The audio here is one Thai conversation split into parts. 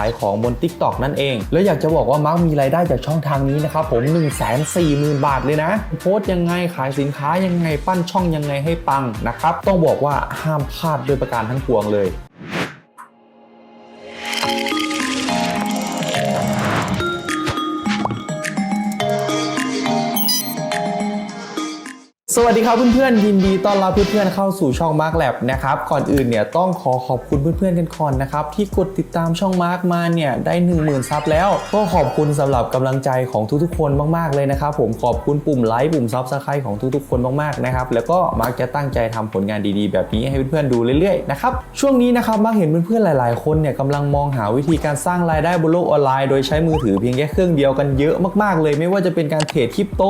ายของบน Tik t o อกนั่นเอง แล้วอยากจะบอกว่ามาร์กมีรายได้จากช่องทางนี้นะครับผม 1 4 0 0 0 0 บาทเลยนะ โพสต์ยังไงขายสินค้ายังไงปั้นช่องยังไงให้ปังนะครับต้องบอกว่าห้ามพลาดด้วยประการทั้งปวงเลย วัสดีครับเพื่อนๆยินดีต้อนรับเพื่อนๆเข้าสู่ช่อง Mark Lab นะครับก่อนอื่นเนี่ยต้องขอขอบคุณเพื่อนๆกันก่อนนะครับที่กดติดตามช่อง Mark มาเนี่ยได้ 10,000ซับแล้ว ก็ขอบคุณสำหรับกำลังใจของทุกๆ คนมากๆเลยนะครับผมขอบคุณปุ่มไลค์ปุ่มซับสไครต์ของทุกๆ คนมากๆนะครับแล้วก็มาร์กจะตั้งใจทำผลงานดีๆ แบบนี้ให้เพื่อนๆดูเรื่อยๆนะครับช่วงนี้นะครับมาร์กเห็นเพื่อนๆหลาย ๆคนเนี่ยกำลังมองหาวิธีการสร้างรายได้บนโลกออนไลน์โดยใช้มือถือเพียงแค่เครื่องเดียวกันเยอะมากๆเลย ไม่ว่าจะเป็นการเทรดคริปโต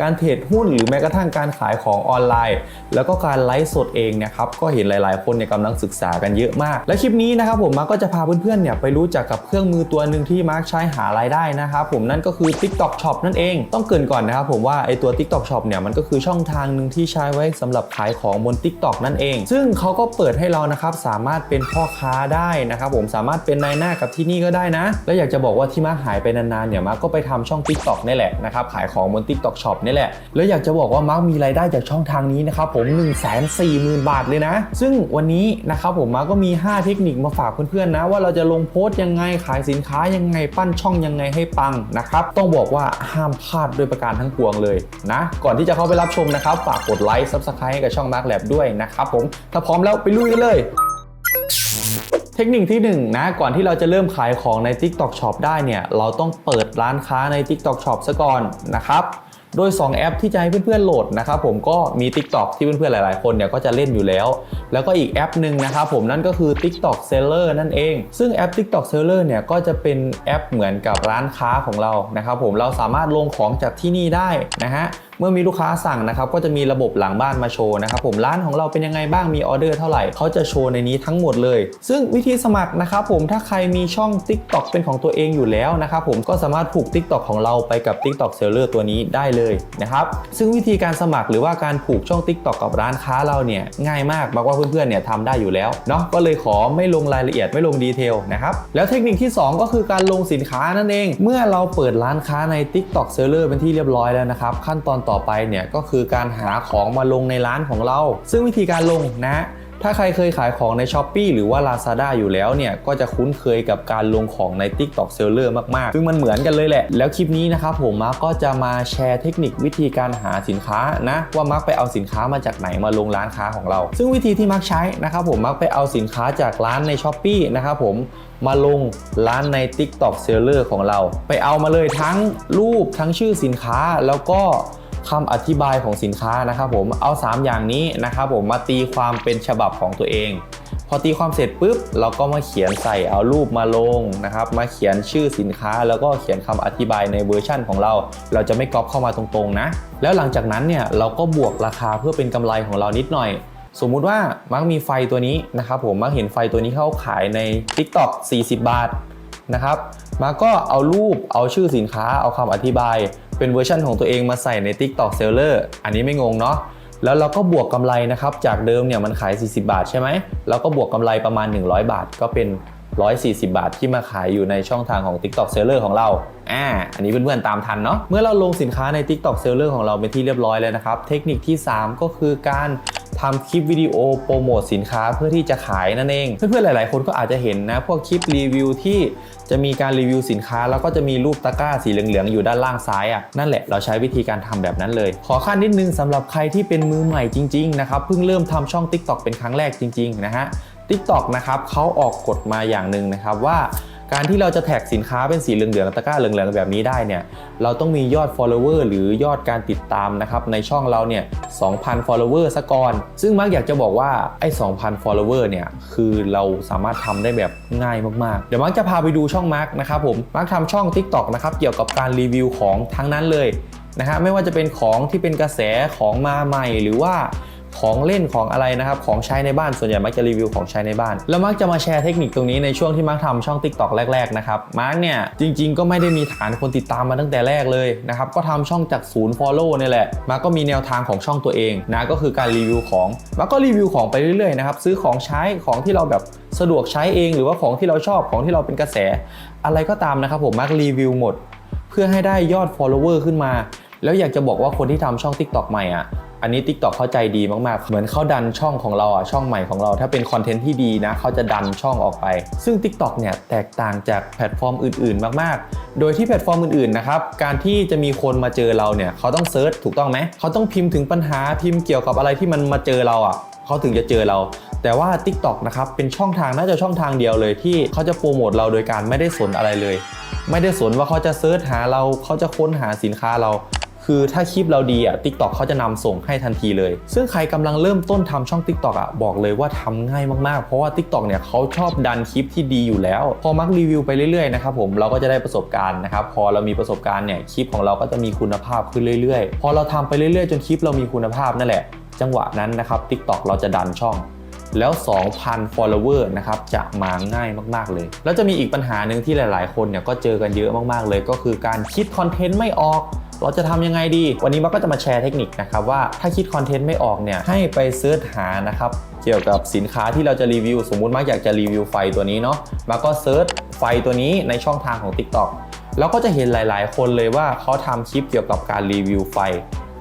การเทรดหุ้นหรือแม้กระทั่งการขายของออนไลน์ แล้วก็การไลฟ์สดเองนะครับก็เห็นหลาย ๆ คนเนี่ยกำลังศึกษากันเยอะมาก และคลิปนี้นะครับผมมาร์กก็จะพาเพื่อนๆเนี่ยไปรู้จักกับเครื่องมือตัวหนึ่งที่มาร์กใช้หารายได้นะครับผมนั่นก็คือ TikTok Shop นั่นเอง ต้องเกรินก่อนนะครับผมว่าไอตัว TikTok Shop เนี่ยมันก็คือช่องทางหนึ่งที่ใช้ไว้สำหรับขายของบน TikTok นั่นเอง ซึ่งเขาก็เปิดให้เรานะครับสามารถเป็นพ่อค้าได้นะครับผมสามารถเป็นนายหน้ากับที่นี่ก็ได้นะ แล้วอยากจะบอกว่าที่มาร์กหายไปนานๆเนี่ยมาร์กก็ไปทำช่อง TikTok นี่แหละนะครับขายของบน TikTok Shop นี่แหละแล้วอยากจะบอกว่ามาร์กมีรายได้ได้จากช่องทางนี้นะครับผม 1 4 0 0 0 0 บาทเลยนะ ซึ่งวันนี้นะครับผมมาก็มี 5 เทคนิคมาฝากเพื่อนๆนะ ว่าเราจะลงโพสต์ยังไงขายสินค้ายังไงปั้นช่องยังไงให้ปังนะครับต้องบอกว่าห้ามพลาดด้วยประการทั้งปวงเลยนะก่อนที่จะเข้าไปรับชมนะครับฝากกดไลค์ซับสไครต์ให้กับช่อง Mark Lab ด้วยนะครับผมถ้าพร้อมแล้วไปลุยกันเลยเทคนิคที่1นงนะก่อนที่เราจะเริ่มขายของใน TikTok Shop ได้เนี่ยเราต้องเปิดร้านค้าใน TikTok Shop ซะก่อนนะครับ โดย 2 แอปที่จะให้เพื่อนๆโหลดนะครับผมก็มี TikTok ที่เพื่อนๆหลาย ๆ คนเนี่ยก็จะเล่นอยู่แล้ว แล้วก็อีกแอปหนึ่งนะครับผมนั่นก็คือ TikTok Seller นั่นเอง ซึ่งแอป TikTok Seller เนี่ยก็จะเป็นแอปเหมือนกับร้านค้าของเรานะครับผมเราสามารถลงของจากที่นี่ได้นะฮะ เมื่อมีลูกค้าสั่งนะครับก็จะมีระบบหลังบ้านมาโชว์นะครับผมร้านของเราเป็นยังไงบ้างมีออเดอร์เท่าไหร่เขาจะโชว์ในนี้ทั้งหมดเลย ซึ่งวิธีสมัครนะครับผมถ้าใครมีช่อง TikTok เป็นของตัวเองอยู่แล้วนะครับผมก็สามารถผูก TikTok ของเราไปกับ TikTok Seller ตัวนี้ได้เลยนะครับซึ่งวิธีการสมัครหรือว่าการผูกช่อง TikTok กับร้านค้าเราเนี่ยง่ายมากบอกว่าเพื่อนๆเนี่ยทำได้อยู่แล้วเนาะก็เลยขอไม่ลงรายละเอียดไม่ลงดีเทลนะครับแล้วเทคนิคที่ 2 ก็คือการลงสินค้านั่นเอง เมื่อเราเปิดร้านค้าใน TikTok Seller เป็นที่เรียบร้อยแล้วนะครับขั้นตอนต่อไปเนี่ยก็คือการหาของมาลงในร้านของเรา ซึ่งวิธีการลงนะถ้าใครเคยขายของใน s h อ p e e หรือว่า Lazada อยู่แล้วเนี่ย ก็จะคุ้นเคยกับการลงของใน TikTok Seller มาก ๆ ซึ่งมันเหมือนกันเลยแหละ แล้วคลิปนี้นะครับผมมาร์กก็จะมาแชร์เทคนิควิธีการหาสินค้านะ ว่ามาร์กไปเอาสินค้ามาจากไหนมาลงร้านค้าของเรา ซึ่งวิธีที่มาร์กใช้นะครับผมมาร์กไปเอาสินค้าจากร้านใน s h อ p e e นะครับผมมาลงร้านใน TikTok Seller ของเรา ไปเอามาเลยทั้งรูปทั้งชื่อสินค้าแล้วก็ คำอธิบายของสินค้านะครับผมเอา 3 อย่างนี้นะครับผมมาตีความเป็นฉบับของตัวเอง พอตีความเสร็จปุ๊บเราก็มาเขียนใส่เอารูปมาลงนะครับ มาเขียนชื่อสินค้า แล้วก็เขียนคำอธิบายในเวอร์ชั่นของเรา เราจะไม่ก๊อปเข้ามาตรงๆนะ แล้วหลังจากนั้นเนี่ยเราก็บวกราคาเพื่อเป็นกำไรของเรานิดหน่อยสมมุติว่ามักมีไฟตัวนี้นะครับผมมักเห็นไฟตัวนี้เขาขายใน TikTok 40 บาทนะครับมาก็เอารูปเอาชื่อสินค้าเอาคำอธิบาย เป็นเวอร์ชันของตัวเองมาใส่ใน TikTok Seller อันนี้ไม่งงเนาะแล้วเราก็บวกกำไรนะครับ จากเดิมเนี่ยมันขาย 40 บาทใช่ไหมเราก็บวกกำไรประมาณ 100 บาท ก็เป็น 140 บาทที่มาขายอยู่ในช่องทางของ TikTok Seller ของเรา อ่า อันนี้เพื่อนๆตามทันเนาะ เมื่อเราลงสินค้าใน TikTok Seller ของเราเป็นที่เรียบร้อยแล้วนะครับ เทคนิคที่ 3 ก็คือการ ทำคลิปวิดีโอโปรโมทสินค้าเพื่อที่จะขายนั่นเอง เพื่อนๆหลาย ๆ คนก็อาจจะเห็นนะ พวกคลิปรีวิวที่จะมีการรีวิวสินค้า แล้วก็จะมีรูปตะกร้าสีเหลือง ๆ อยู่ด้านล่างซ้ายอะนั่นแหละเราใช้วิธีการทำแบบนั้นเลย ขอขั้นนิดนึงสำหรับใครที่เป็นมือใหม่จริง ๆ นะครับ เพิ่งเริ่มทำช่อง TikTok เป็นครั้งแรกจริง ๆ นะฮะ TikTok นะครับเขาออกกฎมาอย่างหนึ่งนะครับว่า การที่เราจะแท็กสินค้าเป็นสีเหลืองๆตะกร้าเหลืองๆแบบนี้ได้เนี่ยเราต้องมียอด follower หรือยอดการติดตามนะครับในช่องเราเนี่ย2,000 follower ซะก่อน ซึ่งมักอยากจะบอกว่าไอ้2,000 follower เนี่ยคือเราสามารถทำได้แบบง่ายมากๆ เดี๋ยวมักจะพาไปดูช่องมาร์กนะครับผมมักทำช่อง TikTok นะครับเกี่ยวกับการรีวิวของทั้งนั้นเลยนะฮะไม่ว่าจะเป็นของที่เป็นกระแสของมาใหม่หรือว่า ของเล่นของอะไรนะครับของใช้ในบ้านส่วนใหญ่มักจะรีวิวของใช้ในบ้าน แล้วมักจะมาแชร์เทคนิคตรงนี้ในช่วงที่มักทำช่อง Tik t o อกแรกๆนะครับมาร์กเนี่ยจริง ๆ ก็ไม่ได้มีฐานคนติดตามมาตั้งแต่แรกเลยนะครับก็ทำช่องจากศูนย์ Follow นี่แหละมาร์กก็มีแนวทางของช่องตัวเองนะก็คือการรีวิวของมาร์กก็รีวิวของไปเรื่อยๆนะครับซื้อของใช้ของที่เราแบบสะดวกใช้เองหรือว่าของที่เราชอบของที่เราเป็นกระแส อะไรก็ตามนะครับผมมาร์กรีวิวหมด เพื่อให้ได้ยอด follower ขึ้นมา แล้วอยากจะบอกว่าคนที่ทำช่อง TikTok ใหม่อะอันนี้ TikTok เข้าใจดีมากๆ เหมือนเขาดันช่องของเราอะช่องใหม่ของเรา ถ้าเป็นคอนเทนต์ที่ดีนะเขาจะดันช่องออกไป ซึ่ง TikTok เนี่ยแตกต่างจากแพลตฟอร์มอื่นๆ มากๆ โดยที่แพลตฟอร์มอื่นๆนะครับการที่จะมีคนมาเจอเราเนี่ยเขาต้องเซิร์ชถูกต้องไหมเขาต้องพิมพ์ถึงปัญหาพิมพ์เกี่ยวกับอะไรที่มันมาเจอเราอะเขาถึงจะเจอเรา แต่ว่า TikTok นะครับเป็นช่องทางน่าจะช่องทางเดียวเลยที่เขาจะโปรโมทเราโดยการไม่ได้สนอะไรเลย ไม่ได้สนว่าเขาจะเซิร์ชหาเราเขาจะค้นหาสินค้าเรา คือถ้าคลิปเราดีอะ TikTok เขาจะนำส่งให้ทันทีเลย ซึ่งใครกำลังเริ่มต้นทำช่อง TikTok อะบอกเลยว่าทำง่ายมากๆ เพราะว่า TikTok เนี่ยเขาชอบดันคลิปที่ดีอยู่แล้ว พอมักรีวิวไปเรื่อยๆนะครับผมเราก็จะได้ประสบการณ์นะครับพอเรามีประสบการณ์เนี่ยคลิปของเราก็จะมีคุณภาพขึ้นเรื่อยๆ พอเราทำไปเรื่อยๆ จนคลิปเรามีคุณภาพนั่นแหละ จังหวะนั้นนะครับ TikTok เราจะดันช่องแล้ว 2,000 follower นะครับ จะมาง่ายมาก ๆ เลย แล้วจะมีอีกปัญหาหนึ่งที่หลาย ๆ คนเนี่ยก็เจอกันเยอะมาก ๆ เลย ก็คือการคิดคอนเทนต์ไม่ออก เราจะทำยังไงดี วันนี้มักก็จะมาแชร์เทคนิคนะครับว่าถ้าคิดคอนเทนต์ไม่ออกเนี่ยให้ไปเสิร์ชหานะครับเกี่ยวกับสินค้าที่เราจะรีวิว สมมุติมักอยากจะรีวิวไฟตัวนี้เนาะมักก็เสิร์ชไฟตัวนี้ในช่องทางของ TikTok แล้วก็จะเห็นหลาย ๆ คนเลยว่าเขาทำคลิปเกี่ยวกับการรีวิวไฟ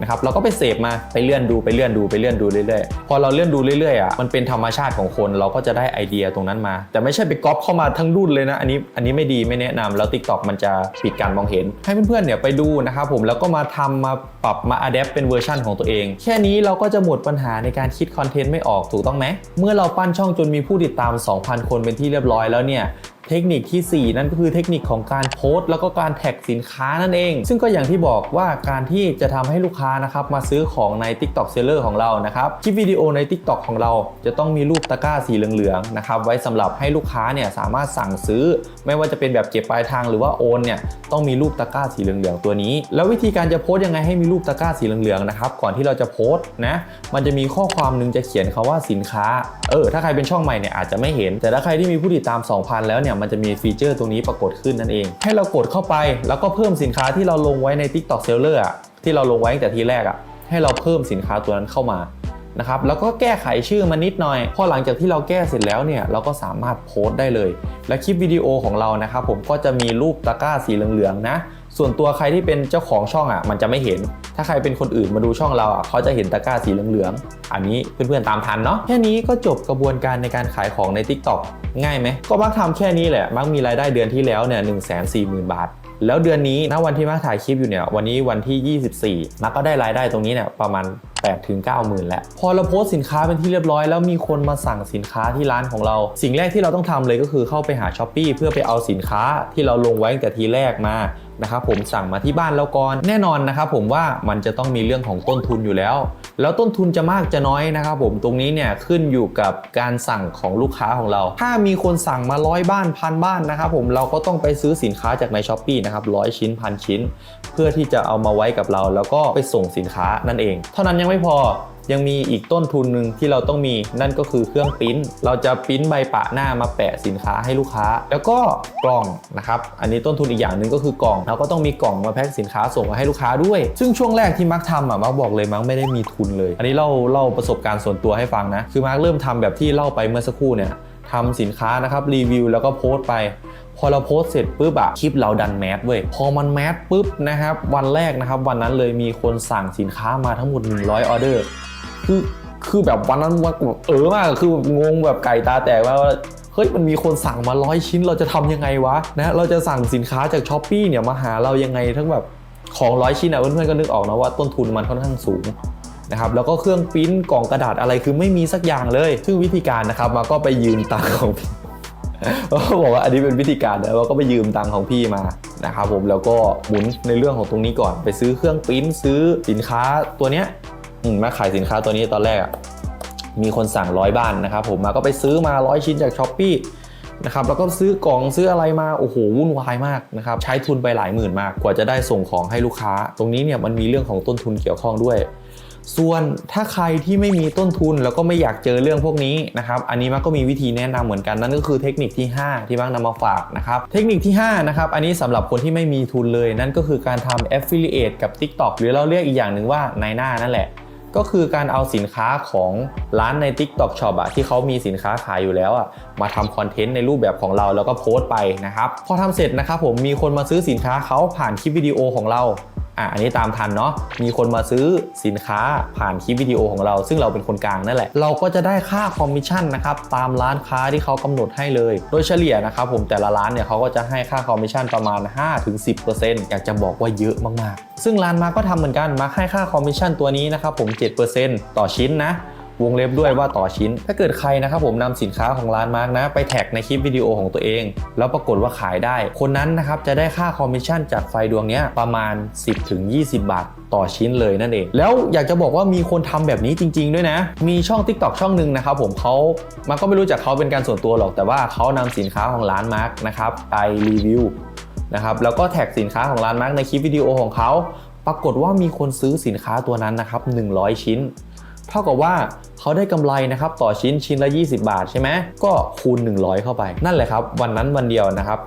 นะครับเราก็ไปเสพมาไปเลื่อนดูไปเลื่อนดูไปเลื่อนดูเรื่อยๆ พอเราเลื่อนดูเรื่อยๆอะมันเป็นธรรมชาติของคนเราก็จะได้ไอเดียตรงนั้นมา แต่ไม่ใช่ไปก๊อปเข้ามาทั้งรุ่นเลยนะอันนี้อันนี้ไม่ดีไม่แนะนำแล้ว TikTok มันจะปิดการมองเห็น ให้เพื่อนๆเนี่ยไปดูนะครับผมแล้วก็มาทำมาปรับมาอัดแอปเป็นเวอร์ชันของตัวเอง แค่นี้เราก็จะหมดปัญหาในการคิดคอนเทนต์ไม่ออกถูกต้องไหมเมื่อเราปั้นช่องจนมีผู้ติดตาม 2,000 คนเป็นที่เรียบร้อยแล้วเนี่ย เทคนิคทีสี่ 4 นั่นก็คือเทคนิคของการโพสต์แล้วก็การแท็กสินค้านั่นเอง ซึ่งก็อย่างที่บอกว่าการที่จะทำให้ลูกค้านะครับมาซื้อของใน TikTok Seller ของเรานะครับคลิปวิดีโอใน TikTok ของเราจะต้องมีรูปตะกร้าสีเหลืองๆนะครับไว้สำหรับให้ลูกค้าเนี่ยสามารถสั่งซื้อ ไม่ว่าจะเป็นแบบเก็บปลายทางหรือว่าโอนเนี่ยต้องมีรูปตะกร้าสีเหลืองๆตัวนี้ แล้ววิธีการจะโพสต์ยังไงให้มีรูปตะกร้าสีเหลืองๆนะครับก่อนที่เราจะโพสต์นะมันจะมีข้อความหนึงจะเขียนคาว่าสินค้าเออถ้าใครเป็นช่องใหม่เนี่ยอาจจะไม่เห็น แต่ถ้าใครที่มีผู้ติดตาม 2,000 แล้วเนี่ยมันจะมีฟีเจอร์ตรงนี้ปรากฏขึ้นนั่นเอง ให้เรากดเข้าไปแล้วก็เพิ่มสินค้าที่เราลงไว้ใน TikTok Seller อะที่เราลงไว้ตั้งแต่ทีแรกอะให้เราเพิ่มสินค้าตัวนั้นเข้ามานะครับแล้วก็แก้ไขชื่อมันนิดหน่อย พอหลังจากที่เราแก้เสร็จแล้วเนี่ยเราก็สามารถโพสต์ได้เลย และคลิปวิดีโอของเรานะครับผมก็จะมีรูปตะกร้าสีเหลืองๆนะ ส่วนตัวใครที่เป็นเจ้าของช่องอะมันจะไม่เห็น ถ้าใครเป็นคนอื่นมาดูช่องเราอะเขาจะเห็นตะกร้าสีเหลืองๆ อันนี้เพื่อนๆตามทันเนาะ แค่นี้ก็จบกระบวนการในการขายของใน TikTok ง่ายไหม ก็มักทำแค่นี้แหละ มักมีรายได้เดือนที่แล้วเนี่ยหนึ่งแสนสี่หมื่นบาท แล้วเดือนนี้ณวันที่มักถ่ายคลิปอยู่เนี่ย วันนี้วันที่ 24 มักก็ได้รายได้ตรงนี้เนี่ยประมาณ8ถึง9หมื่นแล้ว พอเราโพสต์สินค้าเป็นที่เรียบร้อยแล้วมีคนมาสั่งสินค้าที่ร้านของเรา สิ่งแรกที่เราต้องทำเลยก็คือเข้าไปหา s h อ p e e เพื่อไปเอาสินค้าที่เราลงไว้ตั้งแต่ทีแรกมานะครับผมสั่งมาที่บ้านเราก่อนแน่นอนนะครับผมว่ามันจะต้องมีเรื่องของต้นทุนอยู่แล้ว แล้วต้นทุนจะมากจะน้อยนะครับผมตรงนี้เนี่ยขึ้นอยู่กับการสั่งของลูกค้าของเรา ถ้ามีคนสั่งมาร้อยบ้านพันบ้านนะครับผมเราก็ต้องไปซื้อสินค้าจากใน s h อ p e e นะครับร้อยชิ้นพันชิ้น เพื่อที่จะเอามาไว้กับเรา แล้วก็ไปส่งสินค้านั่นเอง เท่านั้นยังไม่พอยังมีอีกต้นทุนหนึ่งที่เราต้องมีนั่นก็คือเครื่องปิ้นเราจะปิ้นใบปะหน้ามาแปะสินค้าให้ลูกค้า แล้วก็กล่องนะครับอันนี้ต้นทุนอีกอย่างหนึ่งก็คือกล่องเราก็ต้องมีกล่องมาแพ็คสินค้าส่งมาให้ลูกค้าด้วย ซึ่งช่วงแรกที่มักทำอะมักบอกเลยมักไม่ได้มีทุนเลย อันนี้เล่าเล่าประสบการณ์ส่วนตัวให้ฟังนะคือมักเริ่มทำแบบที่เล่าไปเมื่อสักครู่เนี่ยทำสินค้านะครับรีวิวแล้วก็โพสต์ไป พอเราโพสเสร็จปุ๊บอะคลิปเราดันแมสเว้ยพอมันแมสปุ๊บนะครับ วันแรกนะครับ วันนั้นเลยมีคนสั่งสินค้ามาทั้งหมด 100 ออเดอร์คือคือแบบวันนั้นว่าเออมากคืองงแบบไก่ตาแตกว่าเฮ้ยมันมีคนสั่งมาร้อยชิ้นเราจะทำยังไงวะนะเราจะสั่งสินค้าจากช้อปปีเนี่ยมาหาเรายังไงทั้งแบบของร้อยชิ้นอะเพื่อนๆก็นึกออกนะว่าต้นทุนมันค่อนข้างสูงนะครับแล้วก็เครื่องปริ้นกล่องกระดาษอะไรคือไม่มีสักอย่างเลย ซึ่งวิธีการนะครับมาก็ไปยืมตังค์ของพี่ บอกว่าอันนี้เป็นวิธีการนะเราก็ไปยืมตังค์ของพี่มานะครับผมแล้วก็หมุนในเรื่องของตรงนี้ก่อน ไปซื้อเครื่องปริ้นซื้อสินค้าตัวเนี้ยมาขายสินค้าตัวนี้ตอนแรกมีคนสั่งร้อยบ้านนะครับผมมาก็ไปซื้อมาร้อยชิ้นจากช้อปปีนะครับแล้วก็ซื้อกล่องซื้ออะไรมาโอ้โหวุ่นวายมากนะครับใช้ทุนไปหลายหมื่นมากกว่าจะได้ส่งของให้ลูกค้า ตรงนี้เนี่ยมันมีเรื่องของต้นทุนเกี่ยวข้องด้วย ส่วนถ้าใครที่ไม่มีต้นทุนแล้วก็ไม่อยากเจอเรื่องพวกนี้นะครับอันนี้มักก็มีวิธีแนะนำเหมือนกันนั่นก็คือเทคนิคที่ 5 ที่มักนำมาฝากนะครับเทคนิคที่5นะครับอันนี้สำหรับคนที่ไม่มีทุนเลย นั่นก็คือการทำ affiliate กับ TikTok หรือเราเรียกอีกอย่างหนึ่งว่าในหน้านั่นแหละก็คือการเอาสินค้าของร้านใน TikTok Shop อะที่เขามีสินค้าขายอยู่แล้วอะมาทำคอนเทนต์ในรูปแบบของเราแล้วก็โพสต์ไปนะครับ พอทำเสร็จนะครับผมมีคนมาซื้อสินค้าเขาผ่านคลิปวิดีโอของเรา อะอันนี้ตามทันเนาะมีคนมาซื้อสินค้าผ่านคลิปวิดีโอของเรา ซึ่งเราเป็นคนกลางนั่นแหละ เราก็จะได้ค่าคอมมิชชั่นนะครับตามร้านค้าที่เขากำหนดให้เลย โดยเฉลี่ยนะครับผมแต่ละร้านเนี่ยเขาก็จะให้ค่าคอมมิชชั่นประมาณ 5-10%อยากจะบอกว่าเยอะมากๆ ซึ่งร้านมาก็ทำเหมือนกันมาให้ค่าคอมมิชชั่นตัวนี้นะครับผม 7%ต่อชิ้นนะ วงเล็บด้วยว่าต่อชิ้น ถ้าเกิดใครนะครับผมนำสินค้าของร้านมาร์กนะ ไปแท็กในคลิปวิดีโอของตัวเอง แล้วปรากฏว่าขายได้ คนนั้นนะครับจะได้ค่าคอมมิชชั่นจากไฟดวงนี้ประมาณ 10-20 บาทต่อชิ้นเลยนั่นเอง แล้วอยากจะบอกว่ามีคนทำแบบนี้จริง ๆ ด้วยนะ มีช่อง TikTok ช่องหนึ่งนะครับผมเขามันก็ไม่รู้จักเขาเป็นการส่วนตัวหรอก แต่ว่าเขานำสินค้าของร้านมาร์กนะครับไปรีวิวนะครับแล้วก็แท็กสินค้าของร้านมาร์กในคลิปวิดีโอของเขา ปรากฏว่ามีคนซื้อสินค้าตัวนั้นนะครับ100 ชิ้น เท่ากับว่าเขาได้กำไรนะครับต่อชิ้นชิ้นละ 20 บาทใช่ไหมก็คูณ 100 เข้าไป นั่นแหละครับ วันนั้นวันเดียวนะครับ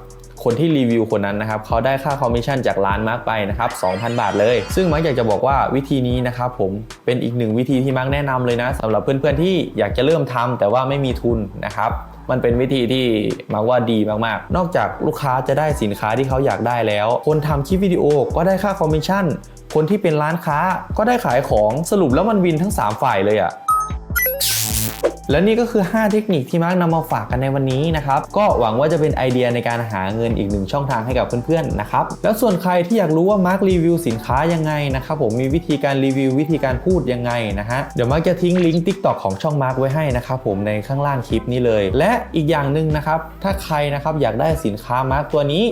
คนที่รีวิวคนนั้นนะครับเขาได้ค่าคอมมิชชั่นจากร้านมาร์กไปนะครับ 2,000 บาทเลย ซึ่งมาร์กอยากจะบอกว่าวิธีนี้นะครับผมเป็นอีกหนึ่งวิธีที่มาร์กแนะนำเลยนะสำหรับเพื่อนๆที่อยากจะเริ่มทำแต่ว่าไม่มีทุนนะครับมันเป็นวิธีที่มาร์กว่าดีมากๆ นอกจากลูกค้าจะได้สินค้าที่เขาอยากได้แล้ว คนทำคลิปวิดีโอก็ได้ค่าคอมมิชชั่น คนที่เป็นร้านค้าก็ได้ขายของสรุปแล้วมันวินทั้ง 3 ฝ่ายเลยอะและนี่ก็คือ 5 เทคนิคที่มาร์กนำมาฝากกันในวันนี้นะครับ ก็หวังว่าจะเป็นไอเดียในการหาเงินอีกหนึ่งช่องทางให้กับเพื่อนๆนะครับ แล้วส่วนใครที่อยากรู้ว่ามาร์กรีวิวสินค้ายังไงนะครับผมมีวิธีการรีวิววิธีการพูดยังไงนะฮะ เดี๋ยวมาร์กจะทิ้งลิงก์ TikTok ของช่องมาร์กไว้ให้นะครับผมในข้างล่างคลิปนี้เลย และอีกอย่างหนึ่งนะครับ ถ้าใครนะครับอยากได้สินค้ามาร์กตัวนี้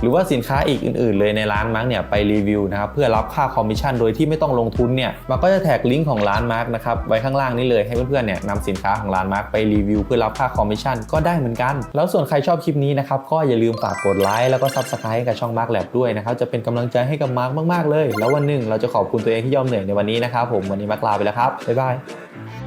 หรือว่าสินค้าอีกอื่นๆ เลยในร้านมาร์กเนี่ยไปรีวิวนะครับเพื่อรับค่าคอมมิชชั่นโดยที่ไม่ต้องลงทุนเนี่ยมันก็จะแท็กลิงก์ของร้านมาร์กนะครับไว้ข้างล่างนี้เลยให้เพื่อนๆเนี่ยนำสินค้าของร้านมาร์กไปรีวิวเพื่อรับค่าคอมมิชชั่นก็ได้เหมือนกัน แล้วส่วนใครชอบคลิปนี้นะครับก็อย่าลืมฝากกดไลค์แล้วก็ซับสไครต์ให้กับช่องมาร์กแลบด้วยนะครับจะเป็นกำลังใจให้กับมาร์กมากๆเลย แล้ววันหนึ่งเราจะขอบคุณตัวเองที่ยอมเหนื่อยในวันนี้นะครับผมวันนี้มาร์กลาไปแล้วครับบ๊ายบาย